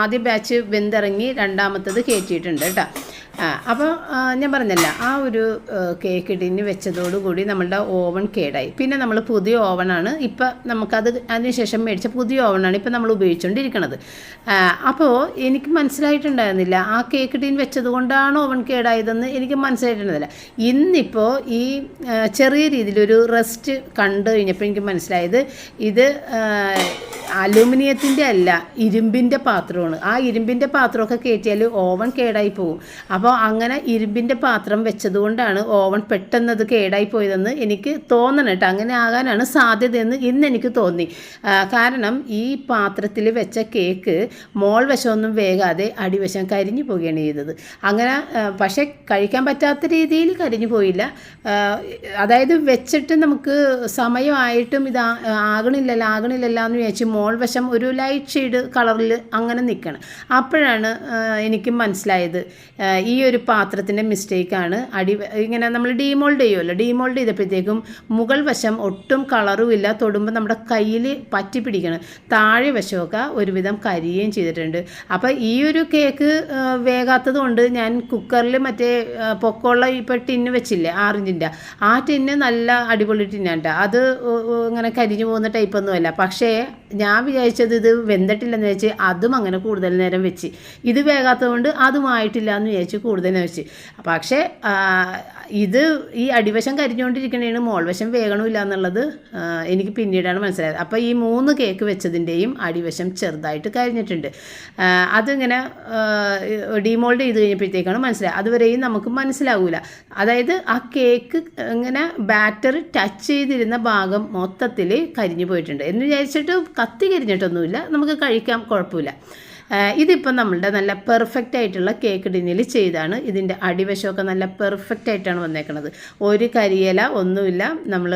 ആദ്യ ബാച്ച് വെന്തിറങ്ങി രണ്ടാമത്തത് കയറ്റിയിട്ടുണ്ട് കേട്ടോ. അപ്പോൾ ഞാൻ പറഞ്ഞല്ല ആ ഒരു ആ, കേക്ക് ഇടിഞ്ഞ് വെച്ചതോടുകൂടി നമ്മളുടെ ഓവൻ കേടായി. പിന്നെ നമ്മൾ പുതിയ ഓവനാണ് ഇപ്പം നമുക്കത് അതിനുശേഷം മേടിച്ച പുതിയ ഓവനാണ് ഇപ്പം നമ്മൾ ഉപയോഗിച്ചുകൊണ്ടിരിക്കുന്നത് അപ്പോൾ എനിക്ക് മനസ്സിലായിട്ടുണ്ടായിരുന്നില്ല ആ കേക്ക് ഇടിഞ്ഞ് വെച്ചത് കൊണ്ടാണ് ഓവൻ കേടായതെന്ന് എനിക്ക് മനസ്സിലായിട്ടുണ്ടായിരുന്നില്ല. ഇന്നിപ്പോൾ ഈ ആ, ചെറിയ രീതിയിലൊരു റെസ്റ്റ് കണ്ടു കഴിഞ്ഞപ്പോൾ എനിക്ക് മനസ്സിലായത് ഇത് അലൂമിനിയത്തിന്റെ അല്ല ഇരുമ്പിന്റെ പാത്രമാണ്. ആ ഇരുമ്പിന്റെ പാത്രമൊക്കെ കയറ്റിയാൽ ഓവൻ കേടായി പോകും അപ്പോൾ അങ്ങനെ ഇരുമ്പിന്റെ പാത്രം വെച്ചതുകൊണ്ടാണ് ഓവൻ അത് കേടായി പോയതെന്ന് എനിക്ക് തോന്നണം കേട്ടോ. അങ്ങനെ ആകാനാണ് സാധ്യതയെന്ന് ഇന്ന് എനിക്ക് തോന്നി. കാരണം ഈ പാത്രത്തിൽ വെച്ച കേക്ക് മോൾ വശമൊന്നും വേകാതെ അടിവശം കരിഞ്ഞു പോവുകയാണ് ചെയ്തത്. അങ്ങനെ പക്ഷേ കഴിക്കാൻ പറ്റാത്ത രീതിയിൽ കരിഞ്ഞു പോയില്ല. അതായത് വെച്ചിട്ട് നമുക്ക് സമയമായിട്ടും ഇത് ആകണില്ലല്ലോ ആകണില്ലല്ലോ എന്ന് വിചാരിച്ച് മോൾ വശം ഒരു ലൈറ്റ് ഷെയ്ഡ് കളറിൽ അങ്ങനെ നിൽക്കണം. അപ്പോഴാണ് എനിക്ക് മനസ്സിലായത്. ഈ ഒരു പാത്രത്തിന്റെ മിസ്റ്റേക്കാണ് അടി ഇങ്ങനെ നമ്മൾ ഡീമോൾഡ് ചെയ്യുമല്ലോ. ഡീമോൾഡ് ചെയ്തപ്പോഴത്തേക്കും മുകൾ വശം ഒട്ടും കളറുമില്ല തൊടുമ്പോൾ നമ്മുടെ കയ്യിൽ പറ്റി പിടിക്കണം. താഴെ വശമൊക്കെ ഒരുവിധം കരിയുകയും ചെയ്തിട്ടുണ്ട്. അപ്പോൾ ഈ ഒരു കേക്ക് വേകാത്തത് കൊണ്ട് ഞാൻ കുക്കറിൽ മറ്റേ പൊക്കമുള്ള ഇപ്പോൾ ടിന്ന് വെച്ചില്ലേ ആറിഞ്ചിന്റെ ആ ടിന്ന് നല്ല അടിപൊളി ടിന്നാണ് കേട്ടോ അത് ഇങ്ങനെ കരിഞ്ഞു പോകുന്ന ടൈപ്പൊന്നുമല്ല പക്ഷേ ഞാൻ വിചാരിച്ചത് ഇത് വെന്തിട്ടില്ലെന്ന് വെച്ച് അതും അങ്ങനെ കൂടുതൽ നേരം വെച്ച്. ഇത് വേകാത്തത് കൊണ്ട് അതുമായിട്ടില്ല എന്ന് വിചാരിച്ച് കൂടുതൽ വെച്ച്. പക്ഷേ ഇത് ഈ അടിവശം കരിഞ്ഞുകൊണ്ടിരിക്കണേണ് മോൾവശം വേഗണമില്ല എന്നുള്ളത് എനിക്ക് പിന്നീടാണ് മനസ്സിലായത്. അപ്പോൾ ഈ മൂന്ന് കേക്ക് വെച്ചതിന്റെയും അടിവശം ചെറുതായിട്ട് കരിഞ്ഞിട്ടുണ്ട്. അതിങ്ങനെ ഡിമോൾഡ് ചെയ്ത് കഴിഞ്ഞപ്പോഴത്തേക്കാണ് മനസ്സിലായത്. അതുവരെയും നമുക്ക് മനസ്സിലാവില്ല അതായത് ആ കേക്ക് ഇങ്ങനെ ബാറ്റർ ടച്ച് ചെയ്തിരുന്ന ഭാഗം മൊത്തത്തിൽ കരിഞ്ഞു പോയിട്ടുണ്ട്. എന്ന് വിചാരിച്ചിട്ട് കത്തി കരിഞ്ഞിട്ടൊന്നുമില്ല. നമുക്ക് കഴിക്കാം കുഴപ്പമില്ല. ആഹ് ഇതിപ്പം നമ്മളുടെ നല്ല പെർഫെക്റ്റ് ആയിട്ടുള്ള കേക്ക് ടിന്നിൽ ചെയ്താണ്. ഇതിന്റെ അടിവശമൊക്കെ നല്ല പെർഫെക്റ്റ് ആയിട്ടാണ് വന്നേക്കുന്നത് ഒരു കരിയില ഒന്നുമില്ല. നമ്മൾ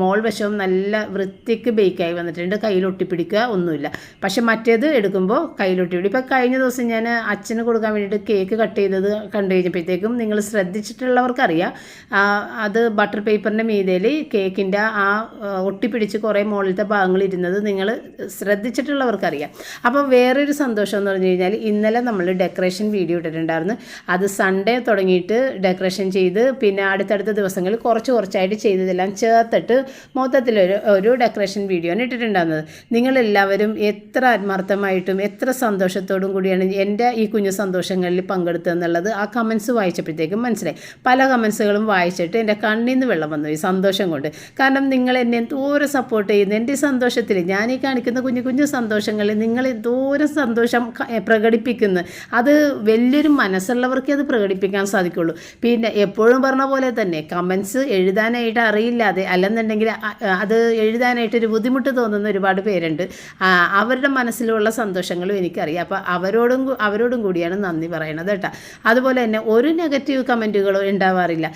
മോൾ വശവും നല്ല വൃത്തിക്ക് ബേക്കായി വന്നിട്ടുണ്ട്. കയ്യിലൊട്ടിപ്പിടിക്കുക ഒന്നുമില്ല. പക്ഷേ മറ്റേത് എടുക്കുമ്പോൾ കയ്യിലൊട്ടിപ്പിടി. ഇപ്പോൾ ഇപ്പം കഴിഞ്ഞ ദിവസം ഞാൻ അച്ഛന് കൊടുക്കാൻ വേണ്ടിയിട്ട് കേക്ക് കട്ട് ചെയ്തത് കണ്ടു കഴിഞ്ഞപ്പോഴത്തേക്കും നിങ്ങൾ ശ്രദ്ധിച്ചിട്ടുള്ളവർക്കറിയാം. അത് ബട്ടർ പേപ്പറിന്റെ മീതയിൽ കേക്കിന്റെ ആ, ഒട്ടിപ്പിടിച്ച് കുറേ മുകളിലത്തെ ഭാഗങ്ങൾ ഇരുന്നത് നിങ്ങൾ ശ്രദ്ധിച്ചിട്ടുള്ളവർക്കറിയാം. അപ്പോൾ വേറൊരു സന്തോഷം എന്ന് പറഞ്ഞു കഴിഞ്ഞാൽ ഇന്നലെ നമ്മൾ ഡെക്കറേഷൻ വീഡിയോ ഇട്ടിട്ടുണ്ടായിരുന്നു. അത് സൺഡേ തുടങ്ങിയിട്ട് ഡെക്കറേഷൻ ചെയ്ത് പിന്നെ അടുത്തടുത്ത ദിവസങ്ങളിൽ കുറച്ച് കുറച്ചായിട്ട് ചെയ്തതെല്ലാം ചേർത്തിട്ട് മൊത്തത്തിലൊരു ഒരു ഡെക്കറേഷൻ വീഡിയോ ആണ് ഇട്ടിട്ടുണ്ടായിരുന്നത്. നിങ്ങളെല്ലാവരും എത്ര ആത്മാർത്ഥമായിട്ടും എത്ര സന്തോഷത്തോടും കൂടിയാണ് എന്റെ ഈ കുഞ്ഞു സന്തോഷങ്ങളിൽ പങ്കെടുത്തതെന്നുള്ളത് ആ കമൻസ് വായിച്ചപ്പോഴത്തേക്കും മനസ്സിലായി. പല കമൻസുകളും വായിച്ചിട്ട് എന്റെ കണ്ണിൽ നിന്ന് വെള്ളം വന്നു ഈ സന്തോഷം കൊണ്ട്. കാരണം നിങ്ങൾ എന്നെ എന്തോരം സപ്പോർട്ട് ചെയ്യുന്നു. എന്റെ സന്തോഷത്തിൽ ഞാൻ ഈ കാണിക്കുന്ന കുഞ്ഞു കുഞ്ഞു സന്തോഷങ്ങളിൽ നിങ്ങൾ എന്തോരം സന്തോഷം പ്രകടിപ്പിക്കുന്നത് അത് വലിയൊരു മനസ്സുള്ളവർക്കേ അത് പ്രകടിപ്പിക്കാൻ സാധിക്കുള്ളൂ. പിന്നെ എപ്പോഴും പറഞ്ഞ പോലെ തന്നെ കമൻസ് എഴുതാനായിട്ട് അറിയില്ലാതെ അല്ലെന്നുണ്ടെങ്കിൽ അത് എഴുതാനായിട്ടൊരു ബുദ്ധിമുട്ട് തോന്നുന്ന ഒരുപാട് പേരുണ്ട്. അവരുടെ മനസ്സിലുള്ള സന്തോഷങ്ങളും എനിക്കറിയാം. അപ്പോൾ അവരോടും അവരോടും കൂടിയാണ് നന്ദി പറയണത് കേട്ടോ. അതുപോലെ തന്നെ ഒരു നെഗറ്റീവ് കമന്റുകളോ ഉണ്ടാവാറില്ല.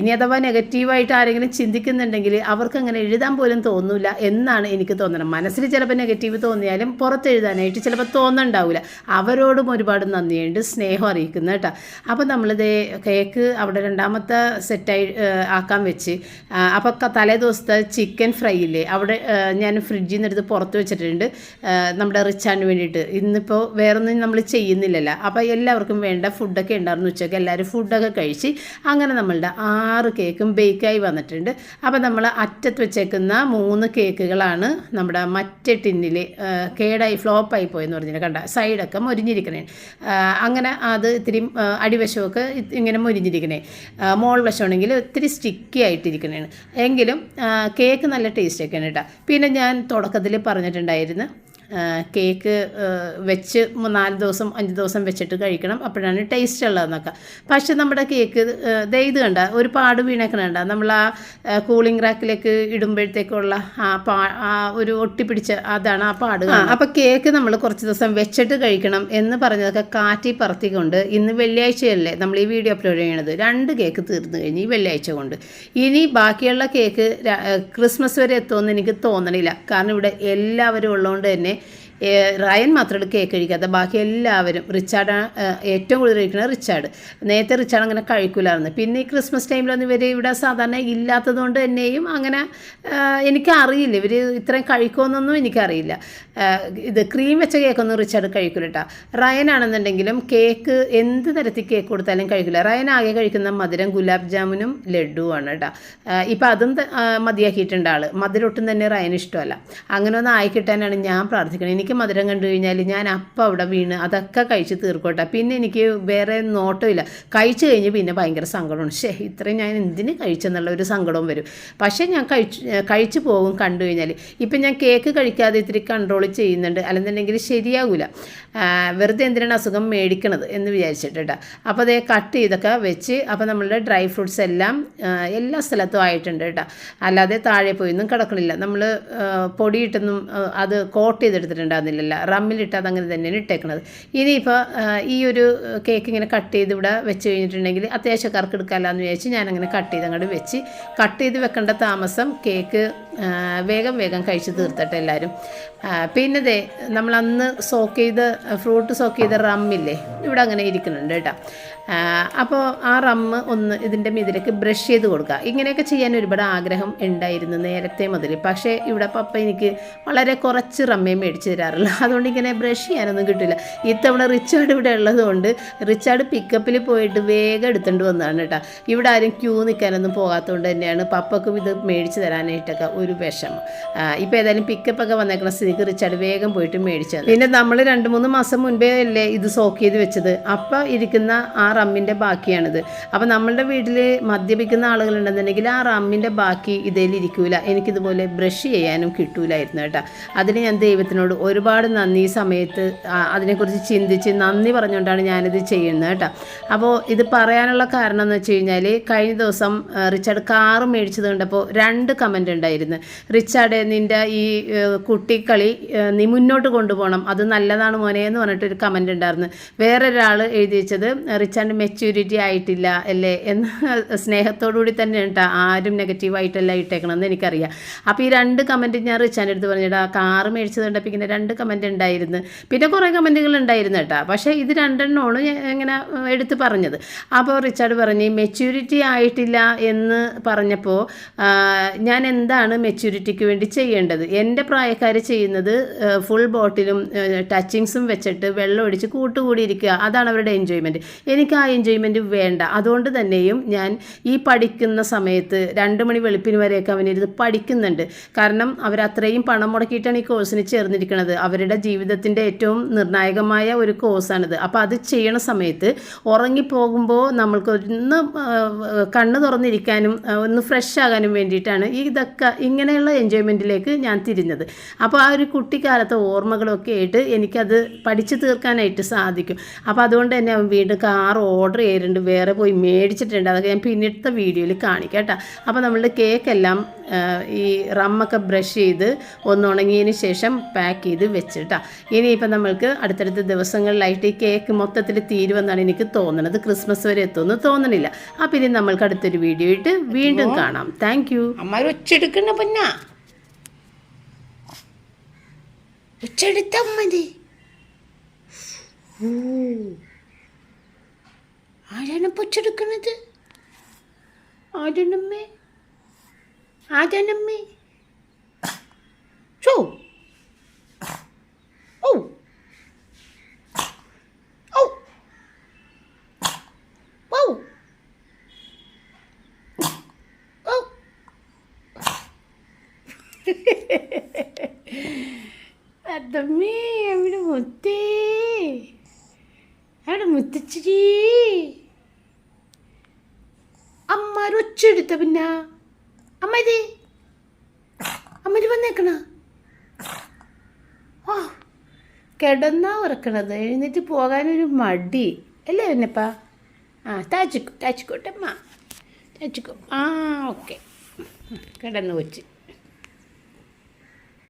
ഇനി അഥവാ നെഗറ്റീവായിട്ട് ആരെങ്കിലും ചിന്തിക്കുന്നുണ്ടെങ്കിൽ അവർക്ക് അങ്ങനെ എഴുതാൻ പോലും തോന്നില്ല എന്നാണ് എനിക്ക് തോന്നുന്നത് മനസ്സിൽ ചിലപ്പോൾ നെഗറ്റീവ് തോന്നിയാലും പുറത്തെഴുതാനായിട്ട് ചിലപ്പോൾ തോന്നുന്നുണ്ടാവില്ല അവരോടും ഒരുപാട് നന്ദിയുണ്ട് സ്നേഹം അറിയിക്കുന്നു കേട്ടോ. അപ്പോൾ നമ്മളിത് കേക്ക് അവിടെ രണ്ടാമത്തെ സെറ്റായി ആക്കാൻ വെച്ച്. അപ്പോൾ തലേ ദിവസത്തെ ചിക്കൻ ഫ്രൈ ഇല്ലേ? അവിടെ ഞാൻ ഫ്രിഡ്ജിൽ നിന്ന് എടുത്ത് പുറത്ത് വെച്ചിട്ടുണ്ട്. നമ്മുടെ റിച്ചാന് വേണ്ടിയിട്ട്. ഇന്നിപ്പോൾ വേറൊന്നും നമ്മൾ ചെയ്യുന്നില്ലല്ലോ. അപ്പോൾ എല്ലാവർക്കും വേണ്ട ഫുഡൊക്കെ ഉണ്ടായിരുന്നു ഉച്ചയ്ക്ക്. എല്ലാവരും ഫുഡൊക്കെ കഴിച്ച് അങ്ങനെ നമ്മളുടെ ആറ് കേക്കും ബേക്കായി വന്നിട്ടുണ്ട്. അപ്പോൾ നമ്മൾ അറ്റത്ത് വെച്ചേക്കുന്ന മൂന്ന് കേക്കുകളാണ് നമ്മുടെ മറ്റേ ടിന്നിൽ കേടായി ഫ്ലോപ്പായി പോയെന്ന് പറഞ്ഞിട്ട് കണ്ട സൈഡൊക്കെ മുരിഞ്ഞിരിക്കുന്നത് ആ, അങ്ങനെ അത് ഇത്തിരി അടിവശമൊക്കെ ഇങ്ങനെ മുരിഞ്ഞിരിക്കുന്നത് ആ, മോൾ വശമാണെങ്കിൽ ഇത്തിരി സ്റ്റിക്കി ആയിട്ടിരിക്കുന്നതാണ് എങ്കിലും കേക്ക് നല്ല ടേസ്റ്റൊക്കെയാണ് കേട്ടോ പിന്നെ ഞാൻ തുടക്കത്തിൽ പറഞ്ഞിട്ടുണ്ടായിരുന്നു കേക്ക് വെച്ച് നാല് ദിവസം അഞ്ച് ദിവസം വെച്ചിട്ട് കഴിക്കണം. അപ്പോഴാണ് ടേസ്റ്റ് ഉള്ളതെന്നൊക്കെ. പക്ഷെ നമ്മുടെ കേക്ക് ഇത് കണ്ട ഒരു പാട് വീണേക്കണണ്ട നമ്മൾ ആ കൂളിംഗ് റാക്കിലേക്ക് ഇടുമ്പോഴത്തേക്കുള്ള ആ പാ ആ ഒരു ഒട്ടിപ്പിടിച്ച അതാണ് ആ പാട് അപ്പോൾ കേക്ക് നമ്മൾ കുറച്ച് ദിവസം വെച്ചിട്ട് കഴിക്കണം എന്ന് പറഞ്ഞതൊക്കെ കാറ്റി പറത്തിക്കൊണ്ട് ഇന്ന് വെള്ളിയാഴ്ചയല്ലേ നമ്മൾ ഈ വീഡിയോ അപ്ലോഡ് ചെയ്യണത്. രണ്ട് കേക്ക് തീർന്നു കഴിഞ്ഞ് ഈ വെള്ളിയാഴ്ച കൊണ്ട്. ഇനി ബാക്കിയുള്ള കേക്ക് ക്രിസ്മസ് വരെ എത്തുമെന്ന് എനിക്ക് തോന്നണില്ല. കാരണം ഇവിടെ എല്ലാവരും ഉള്ളതുകൊണ്ട് തന്നെ റയൻ മാത്രമേ കേക്ക് കഴിക്കാത്ത ബാക്കി എല്ലാവരും. റിച്ചാർഡ് ഏറ്റവും കൂടുതൽ കഴിക്കുന്നത് റിച്ചാർഡ്. നേരത്തെ റിച്ചാർഡ് അങ്ങനെ കഴിക്കില്ലായിരുന്നു പിന്നെ ഈ ക്രിസ്മസ് ടൈമിലൊന്നും ഇവർ ഇവിടെ സാധാരണ ഇല്ലാത്തതുകൊണ്ട് തന്നെയും അങ്ങനെ എനിക്കറിയില്ല. ഇവർ ഇത്രയും കഴിക്കുമെന്നൊന്നും എനിക്കറിയില്ല. ഇത് ക്രീം വെച്ച കേക്കൊന്നും റിച്ചാർഡ് കഴിക്കില്ല കേട്ടോ റയൻ ആണെന്നുണ്ടെങ്കിലും കേക്ക് എന്ത് തരത്തിൽ കേക്ക് കൊടുത്താലും കഴിക്കില്ല റയൻ ആകെ കഴിക്കുന്ന മധുരം ഗുലാബ് ജാമുനും ലഡുവാണ് കേട്ടോ ഇപ്പം അതും മതിയാക്കിയിട്ടുണ്ട് ആൾ മധുരം ഒട്ടും തന്നെ റയൻ ഇഷ്ടമല്ല. അങ്ങനെ ഒന്ന് ആയി കിട്ടാനാണ് ഞാൻ പ്രാർത്ഥിക്കുന്നത് എനിക്ക് മധുരം കണ്ടു കഴിഞ്ഞാൽ ഞാൻ അപ്പം അവിടെ വീണ് അതൊക്കെ കഴിച്ച് തീർക്കോട്ടെ. പിന്നെ എനിക്ക് വേറെ നോട്ടമില്ല. കഴിച്ചു കഴിഞ്ഞ് പിന്നെ ഭയങ്കര സങ്കടമാണ്. ശേ ഇത്രയും ഞാൻ എന്തിന് കഴിച്ചെന്നുള്ള ഒരു സങ്കടവും വരും. പക്ഷേ ഞാൻ കഴിച്ചു കഴിച്ചു പോകും കണ്ടു കഴിഞ്ഞാൽ ഇപ്പം ഞാൻ കേക്ക് കഴിക്കാതെ ഇത്തിരി കൺട്രോൾ ചെയ്യുന്നുണ്ട്. അല്ലെന്നുണ്ടെങ്കിൽ ശരിയാകില്ല വെറുതെ എന്തിനാണ് അസുഖം മേടിക്കണത് എന്ന് വിചാരിച്ചിട്ട് കേട്ടോ. അപ്പോൾ അതേ കട്ട് ചെയ്തൊക്കെ വെച്ച് അപ്പോൾ നമ്മളുടെ ഡ്രൈ ഫ്രൂട്ട്സ് എല്ലാം എല്ലാ സ്ഥലത്തും ആയിട്ടുണ്ട് കേട്ടോ. അല്ലാതെ താഴെ പോയൊന്നും കിടക്കണില്ല. നമ്മൾ പൊടിയിട്ടൊന്നും അത് കോട്ട് ചെയ്തെടുത്തിട്ടുണ്ടാകുന്നില്ലല്ലോ റമ്മിലിട്ട് അതങ്ങനെ തന്നെയാണ് ഇട്ടേക്കുന്നത് ഇനിയിപ്പോൾ ഈ ഒരു കേക്ക് ഇങ്ങനെ കട്ട് ചെയ്ത് ഇവിടെ വെച്ച് കഴിഞ്ഞിട്ടുണ്ടെങ്കിൽ അത്യാവശ്യക്കാർക്ക് എടുക്കാമല്ലോ എന്ന് വിചാരിച്ച് ഞാനങ്ങനെ കട്ട് ചെയ്ത് അങ്ങോട്ട് വെച്ച് കട്ട് ചെയ്ത് വെക്കേണ്ട താമസം കേക്ക് വേഗം വേഗം കഴിച്ച് തീർത്തട്ടെ എല്ലാവരും പിന്നെ ദേ നമ്മൾ അന്ന് സോക്ക് ചെയ്ത് ഫ്രൂട്ട് സോക്ക് ചെയ്ത റമ്മില്ലേ ഇവിടെ അങ്ങനെ ഇരിക്കുന്നുണ്ട് കേട്ടോ. അപ്പോൾ ആ റമ്മ് ഒന്ന് ഇതിന്റെ മീതിലേക്ക് ബ്രഷ് ചെയ്ത് കൊടുക്കുക. ഇങ്ങനെയൊക്കെ ചെയ്യാൻ ഒരുപാട് ആഗ്രഹം ഉണ്ടായിരുന്നു നേരത്തെ മുതൽ. പക്ഷേ ഇവിടെ പപ്പ എനിക്ക് വളരെ കുറച്ച് റമ്മേ മേടിച്ച് തരാറുള്ളൂ അതുകൊണ്ട് ഇങ്ങനെ ബ്രഷ് ചെയ്യാനൊന്നും കിട്ടില്ല. ഇത്തവണ റിച്ചാർഡ് ഇവിടെ ഉള്ളതുകൊണ്ട് റിച്ചാർഡ് പിക്കപ്പിൽ പോയിട്ട് വേഗം എടുത്തുകൊണ്ട് വന്നതാണ് കേട്ടോ. ഇവിടെ ആരും ക്യൂ നിൽക്കാനൊന്നും പോകാത്തതുകൊണ്ട് തന്നെയാണ് പപ്പക്കും ഇത് മേടിച്ച് തരാനായിട്ടൊക്കെ ഒരു വിഷമം. ഇപ്പോൾ ഏതായാലും പിക്കപ്പൊക്കെ വന്നേക്കുന്ന സ്ഥിതിക്ക് റിച്ചാർഡ് വേഗം പോയിട്ട് മേടിച്ചത് പിന്നെ നമ്മൾ രണ്ട് മൂന്ന് മാസം മുൻപേ അല്ലേ ഇത് സോക്ക് ചെയ്ത് വെച്ചത്. അപ്പം ഇരിക്കുന്ന ആ റമ്മിന്റെ ബാക്കിയാണിത്. അപ്പം നമ്മളുടെ വീട്ടിൽ മദ്യപിക്കുന്ന ആളുകളുണ്ടെന്നുണ്ടെങ്കിൽ ആ റമ്മിന്റെ ബാക്കി ഇതിലിരിക്കൂല. എനിക്കിതുപോലെ ബ്രഷ് ചെയ്യാനും കിട്ടൂലായിരുന്നു കേട്ടോ. അതിന് ഞാൻ ദൈവത്തിനോട് ഒരുപാട് നന്ദി ഈ സമയത്ത് അതിനെക്കുറിച്ച് ചിന്തിച്ച് നന്ദി പറഞ്ഞുകൊണ്ടാണ് ഞാനിത് ചെയ്യുന്നത് കേട്ടോ. അപ്പോൾ ഇത് പറയാനുള്ള കാരണം എന്ന് വെച്ച് കഴിഞ്ഞാൽ കഴിഞ്ഞ ദിവസം റിച്ചാർഡ് കാറ് മേടിച്ചത് കണ്ടപ്പോൾ രണ്ട് കമന്റ് ഉണ്ടായിരുന്നു. റിച്ചാർഡ് നിന്റെ ഈ കുട്ടിക്കളി നീ മുന്നോട്ട് കൊണ്ടുപോകണം. അത് നല്ലതാണ് മോനെ എന്ന് പറഞ്ഞിട്ടൊരു കമന്റ് ഉണ്ടായിരുന്നു. വേറൊരാൾ എഴുതി വെച്ചത് റിച്ചാർഡ് മെച്യൂരിറ്റി ആയിട്ടില്ല അല്ലേ? എന്ന സ്നേഹത്തോടു കൂടി തന്നെ കേട്ടോ ആരും നെഗറ്റീവായിട്ടല്ല ഇട്ടേക്കണമെന്ന് എനിക്കറിയാം. അപ്പോൾ ഈ രണ്ട് കമന്റ് ഞാൻ റിച്ചാന്റെ അടുത്ത് പറഞ്ഞിട്ട് കാറ് മേടിച്ചത് കണ്ടപ്പോൾ രണ്ട് കമന്റ് ഉണ്ടായിരുന്നു. പിന്നെ കുറേ കമന്റുകൾ ഉണ്ടായിരുന്നു കേട്ടോ പക്ഷേ ഇത് രണ്ടെണ്ണമാണ് ഇങ്ങനെ എടുത്ത് പറഞ്ഞത്. അപ്പോൾ റിച്ചാർഡ് പറഞ്ഞ് മെച്യൂരിറ്റി ആയിട്ടില്ല എന്ന് പറഞ്ഞപ്പോൾ ഞാൻ എന്താണ് മെച്യൂരിറ്റിക്ക് വേണ്ടി ചെയ്യേണ്ടത്? എന്റെ പ്രായക്കാർ ചെയ്യുന്നത് ഫുൾ ബോട്ടിലും ടച്ചിങ്സും വെച്ചിട്ട് വെള്ളം ഒഴിച്ച് കൂട്ടുകൂടിയിരിക്കുക. അതാണ് അവരുടെ എൻജോയ്മെന്റ് എനിക്ക് ആ എൻജോയ്മെന്റ് വേണ്ട. അതുകൊണ്ട് തന്നെയും ഞാൻ ഈ പഠിക്കുന്ന സമയത്ത് രണ്ട് മണി വെളുപ്പിന് വരെയൊക്കെ അവനിരുന്ന് പഠിക്കുന്നുണ്ട്. കാരണം അവർ അത്രയും പണം മുടക്കിയിട്ടാണ് ഈ കോഴ്സിന് ചേർന്നിരിക്കുന്നത്. അവരുടെ ജീവിതത്തിന്റെ ഏറ്റവും നിർണായകമായ ഒരു കോഴ്സാണിത് അപ്പോൾ അത് ചെയ്യണ സമയത്ത് ഉറങ്ങിപ്പോകുമ്പോൾ നമ്മൾക്ക് ഒന്ന് കണ്ണ് തുറന്നിരിക്കാനും ഒന്ന് ഫ്രഷ് ആകാനും വേണ്ടിയിട്ടാണ് ഇതൊക്കെ ഇങ്ങനെയുള്ള എൻജോയ്മെന്റിലേക്ക് ഞാൻ തിരിഞ്ഞത്. അപ്പോൾ ആ ഒരു കുട്ടിക്കാലത്തെ ഓർമ്മകളൊക്കെ ആയിട്ട് എനിക്കത് പഠിച്ചു തീർക്കാനായിട്ട് സാധിക്കും. അപ്പോൾ അതുകൊണ്ട് തന്നെ അവൻ വീണ്ടും കാർ ഓർഡർ ചെയ്തിട്ടുണ്ട് വേറെ പോയി മേടിച്ചിട്ടുണ്ട്. അതൊക്കെ ഞാൻ പിന്നിട്ട വീഡിയോയിൽ കാണിക്കാം കേട്ടോ. അപ്പോൾ നമ്മളുടെ കേക്കെല്ലാം ഈ റമ്മൊക്കെ ബ്രഷ് ചെയ്ത് ഒന്ന് ഉണങ്ങിയതിന് ശേഷം പാക്ക് ചെയ്ത് വെച്ചിട്ടാ. ഇനിയിപ്പോൾ നമ്മൾക്ക് അടുത്തടുത്ത ദിവസങ്ങളിലായിട്ട് ഈ കേക്ക് മൊത്തത്തിൽ തീരുമെന്നാണ് എനിക്ക് തോന്നുന്നത് ക്രിസ്മസ് വരെ എത്തുമെന്ന് തോന്നണില്ല. അപ്പോൾ ഇനി നമ്മൾക്ക് അടുത്തൊരു വീഡിയോ ഇട്ട് വീണ്ടും കാണാം. താങ്ക് യു അമ്മ ഒച്ചെടുക്കണ പൊന്ന. ഒച്ചെടുത്ത മതി ആരാണ് പൊച്ചെടുക്കുന്നത് ആരാണമ്മേ? ആരാണമ്മേ? ചോ ഓ ഓ ഓ അതമ്മേ അവിടെ മുത്തേ. അവിടെ മുത്തച്ചിരി ഒച്ചെടുത്ത പിന്നെ. അമ്മ ഇത് അമ്മ വന്നേക്കണ. ഓ കിടന്നാ ഉറക്കണത്. എഴുന്നേറ്റ് പോകാനൊരു മടി. അല്ലേ എന്നപ്പാ ആ താച്ചിക്കോ താച്ചിക്കോട്ടമ്മ താച്ചിക്കോ ആ ഓക്കെ. കിടന്നു വെച്ച്.